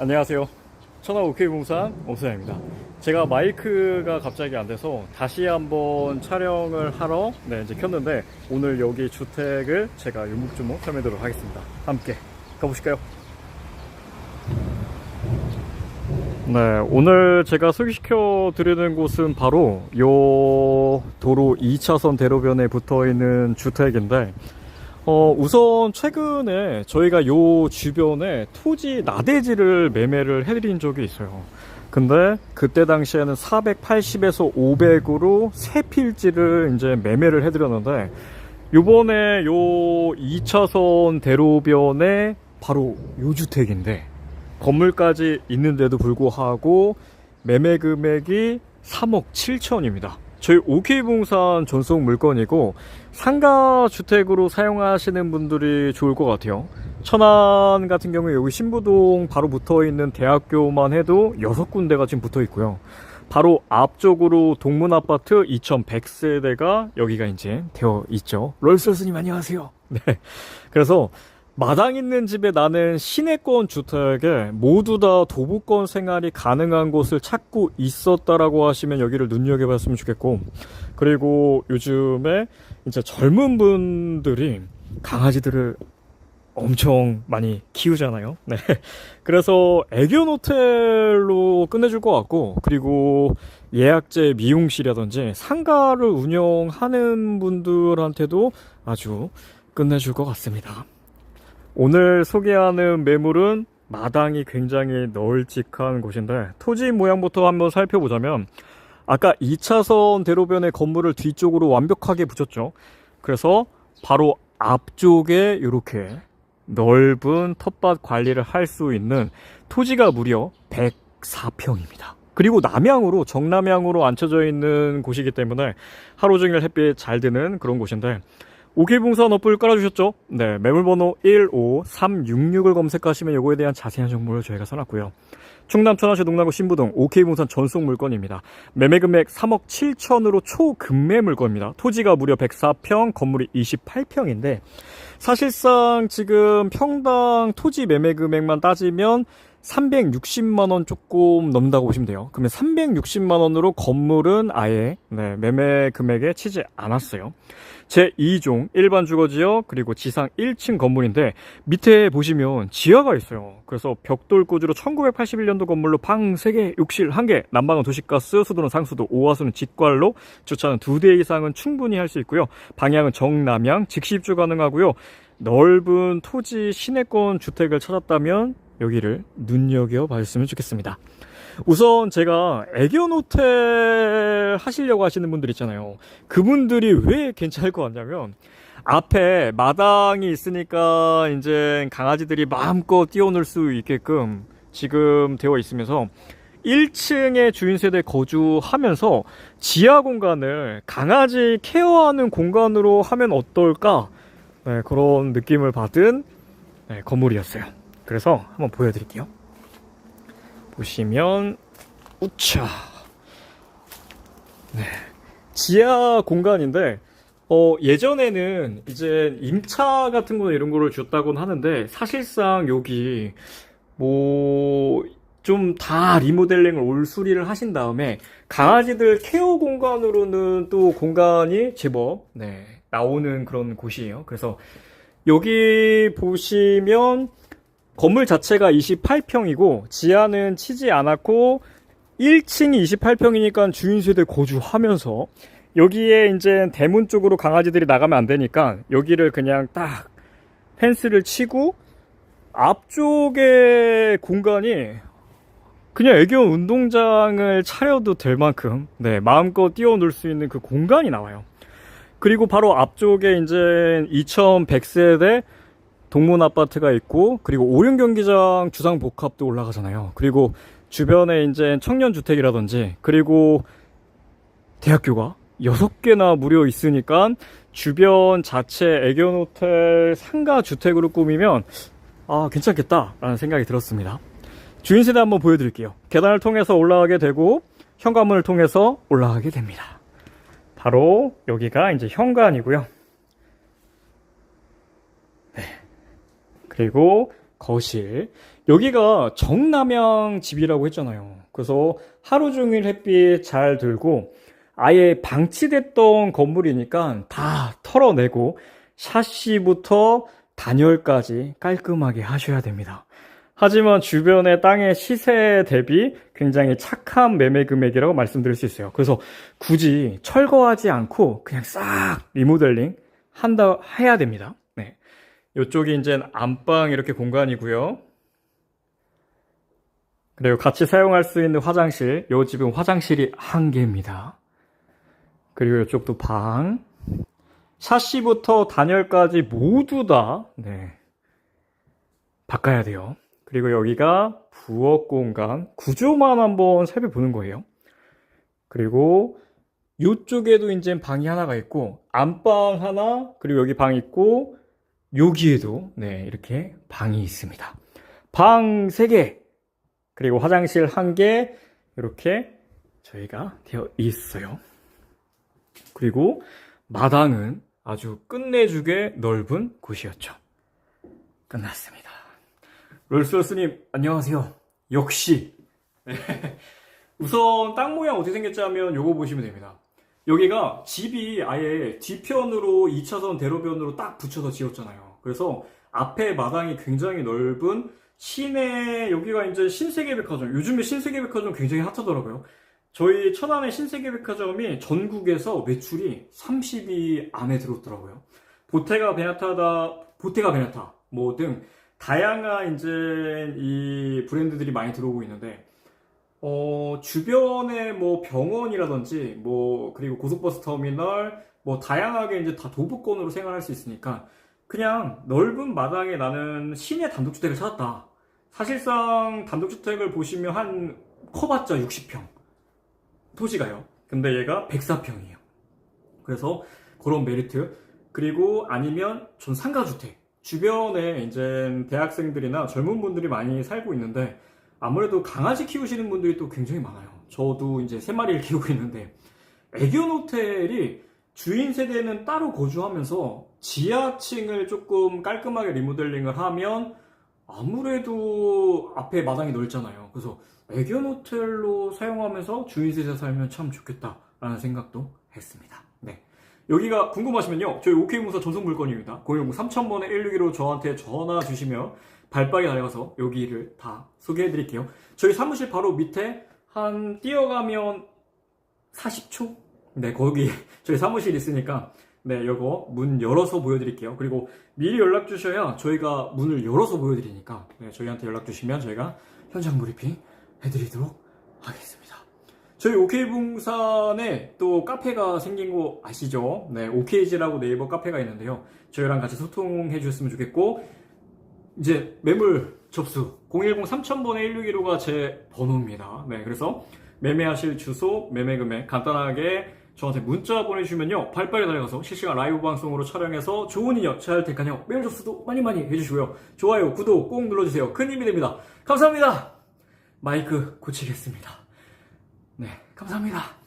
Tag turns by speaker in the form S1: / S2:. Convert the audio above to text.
S1: 안녕하세요. 천하 오케이공산 엄수장입니다. 제가 마이크가 갑자기 안 돼서 다시 한번 촬영을 하러 네, 이제 켰는데 오늘 여기 주택을 제가 유목주목 설명드리도록 하겠습니다. 함께 가보실까요? 네, 오늘 제가 소개시켜 드리는 곳은 바로 요 도로 2차선 대로변에 붙어 있는 주택인데 어, 우선 최근에 저희가 요 주변에 토지 나대지를 매매를 해드린 적이 있어요. 근데 그때 당시에는 480에서 500으로 세 필지를 이제 매매를 해드렸는데 요번에 요 2차선 대로변에 바로 요 주택인데 건물까지 있는데도 불구하고 매매 금액이 3억 7천입니다. 저희 OK봉산 전속 물건이고 상가 주택으로 사용하시는 분들이 좋을 것 같아요. 천안 같은 경우에 여기 신부동 바로 붙어 있는 대학교만 해도 6군데가 지금 붙어 있고요. 바로 앞쪽으로 동문 아파트 2100세대가 여기가 이제 되어 있죠. 롤스님 안녕하세요. 네. 그래서 마당 있는 집에 나는 시내권 주택에 모두 다 도보권 생활이 가능한 곳을 찾고 있었다라고 하시면 여기를 눈여겨봤으면 좋겠고 그리고 요즘에 이제 젊은 분들이 강아지들을 엄청 많이 키우잖아요. 네. 그래서 애견 호텔로 끝내줄 것 같고, 그리고 예약제 미용실이라든지 상가를 운영하는 분들한테도 아주 끝내줄 것 같습니다. 오늘 소개하는 매물은 마당이 굉장히 널찍한 곳인데 토지 모양부터 한번 살펴보자면 아까 2차선 대로변의 건물을 뒤쪽으로 완벽하게 붙였죠. 그래서 바로 앞쪽에 이렇게 넓은 텃밭 관리를 할 수 있는 토지가 무려 104평입니다. 그리고 남향으로 정남향으로 앉혀져 있는 곳이기 때문에 하루 종일 햇빛 잘 드는 그런 곳인데 오케이봉산 어플 깔아주셨죠? 네, 매물번호 15366을 검색하시면 요거에 대한 자세한 정보를 저희가 써놨고요. 충남 천안시 동남구 신부동 오케이봉산 전속 물건입니다. 매매 금액 3억 7천으로 초급매 물건입니다. 토지가 무려 104평, 건물이 28평인데 사실상 지금 평당 토지 매매 금액만 따지면 360만 원 조금 넘는다고 보시면 돼요. 그러면 360만 원으로 건물은 아예 네, 매매 금액에 치지 않았어요. 제 2종 일반 주거지역 그리고 지상 1층 건물인데 밑에 보시면 지하가 있어요. 그래서 벽돌 구조로 1981년도 건물로 방 3개, 욕실 1개, 난방은 도시가스, 수도는 상수도, 오화수는 직관로, 주차는 2대 이상은 충분히 할 수 있고요. 방향은 정남향, 직시입주 가능하고요. 넓은 토지 시내권 주택을 찾았다면 여기를 눈여겨 봤으면 좋겠습니다. 우선 제가 애견 호텔 하시려고 하시는 분들 있잖아요. 그분들이 왜 괜찮을 것 같냐면 앞에 마당이 있으니까 이제 강아지들이 마음껏 뛰어놀 수 있게끔 지금 되어 있으면서 1층에 주인 세대 거주하면서 지하 공간을 강아지 케어하는 공간으로 하면 어떨까? 네, 그런 느낌을 받은 네, 건물이었어요. 그래서 한번 보여드릴게요. 보시면 우차 네 지하 공간인데 어 예전에는 이제 임차 같은 거나 이런 거를 줬다곤 하는데 사실상 여기 뭐 좀 다 리모델링을 올수리를 하신 다음에 강아지들 케어 공간으로는 또 공간이 제법 네 나오는 그런 곳이에요. 그래서 여기 보시면 건물 자체가 28평이고 지하는 치지 않았고 1층이 28평이니까 주인 세대 거주하면서 여기에 이제 대문 쪽으로 강아지들이 나가면 안 되니까 여기를 그냥 딱 펜스를 치고 앞쪽에 공간이 그냥 애견 운동장을 차려도 될 만큼 네 마음껏 뛰어놀 수 있는 그 공간이 나와요. 그리고 바로 앞쪽에 이제 2100세대 동문 아파트가 있고 그리고 오륜 경기장 주상 복합도 올라가잖아요. 그리고 주변에 이제 청년 주택이라든지 그리고 대학교가 6개나 무려 있으니까 주변 자체 애견 호텔 상가 주택으로 꾸미면 아 괜찮겠다라는 생각이 들었습니다. 주인 세대 한번 보여드릴게요. 계단을 통해서 올라가게 되고 현관문을 통해서 올라가게 됩니다. 바로 여기가 이제 현관이고요. 그리고 거실. 여기가 정남향 집이라고 했잖아요. 그래서 하루 종일 햇빛 잘 들고 아예 방치됐던 건물이니까 다 털어내고 샤시부터 단열까지 깔끔하게 하셔야 됩니다. 하지만 주변의 땅의 시세 대비 굉장히 착한 매매 금액이라고 말씀드릴 수 있어요. 그래서 굳이 철거하지 않고 그냥 싹 리모델링 한다 해야 됩니다. 네. 이쪽이 이제 안방 이렇게 공간이고요. 그리고 같이 사용할 수 있는 화장실. 요 집은 화장실이 한 개입니다. 그리고 이쪽도 방. 샤시부터 단열까지 모두 다 네. 바꿔야 돼요. 그리고 여기가 부엌 공간 구조만 한번 살펴보는 거예요. 그리고 이쪽에도 이제 방이 하나가 있고 안방 하나 그리고 여기 방 있고 여기에도 네 이렇게 방이 있습니다. 방 3개 그리고 화장실 1개 이렇게 저희가 되어 있어요. 그리고 마당은 아주 끝내주게 넓은 곳이었죠. 끝났습니다. 롤스로스님 안녕하세요. 역시 네. 우선 땅 모양 어떻게 생겼지 하면 요거 보시면 됩니다. 여기가 집이 아예 뒤편으로 2차선 대로변으로 딱 붙여서 지었잖아요. 그래서 앞에 마당이 굉장히 넓은 시내 여기가 이제 신세계백화점 요즘에 신세계백화점 굉장히 핫하더라고요. 저희 천안의 신세계백화점이 전국에서 매출이 30위 안에 들었더라고요. 보테가 베나타다 보테가 베나타 뭐 등 다양한 이제 이 브랜드들이 많이 들어오고 있는데 어, 주변에 뭐 병원이라든지 뭐 그리고 고속버스 터미널 뭐 다양하게 이제 다 도보권으로 생활할 수 있으니까 그냥 넓은 마당에 나는 시내 단독주택을 찾았다. 사실상 단독주택을 보시면 한 커봤자 60평 토지가요. 근데 얘가 104평이에요. 그래서 그런 메리트 그리고 아니면 전 상가주택 주변에 이제 대학생들이나 젊은 분들이 많이 살고 있는데 아무래도 강아지 키우시는 분들이 또 굉장히 많아요. 저도 이제 세 마리를 키우고 있는데 애견 호텔이 주인 세대는 따로 거주하면서 지하층을 조금 깔끔하게 리모델링을 하면 아무래도 앞에 마당이 넓잖아요. 그래서 애견 호텔로 사용하면서 주인 세대 살면 참 좋겠다라는 생각도 했습니다. 네. 여기가 궁금하시면요. 저희 OK무사 전송 물건입니다. 010 3000번에 161로 저한테 전화 주시면 발빠르게 달려가서 여기를 다 소개해 드릴게요. 저희 사무실 바로 밑에 한 뛰어가면 40초? 네, 거기 저희 사무실 있으니까 네, 요거 문 열어서 보여드릴게요. 그리고 미리 연락 주셔야 저희가 문을 열어서 보여드리니까 네, 저희한테 연락 주시면 저희가 현장 브리핑 해드리도록 하겠습니다. 저희 OK붕산에 또 카페가 생긴 거 아시죠? 네, OKG라고 네이버 카페가 있는데요. 저희랑 같이 소통해 주셨으면 좋겠고, 이제 매물 접수 010 3000번에 161호가 제 번호입니다. 네, 그래서 매매하실 주소, 매매 금액 간단하게 저한테 문자 보내주시면요. 발빠르게 달려가서 실시간 라이브 방송으로 촬영해서 좋은 인연 잘 될까요? 메일 접수도 많이 많이 해주시고요. 좋아요, 구독 꼭 눌러주세요. 큰 힘이 됩니다. 감사합니다. 마이크 고치겠습니다. 네, 감사합니다.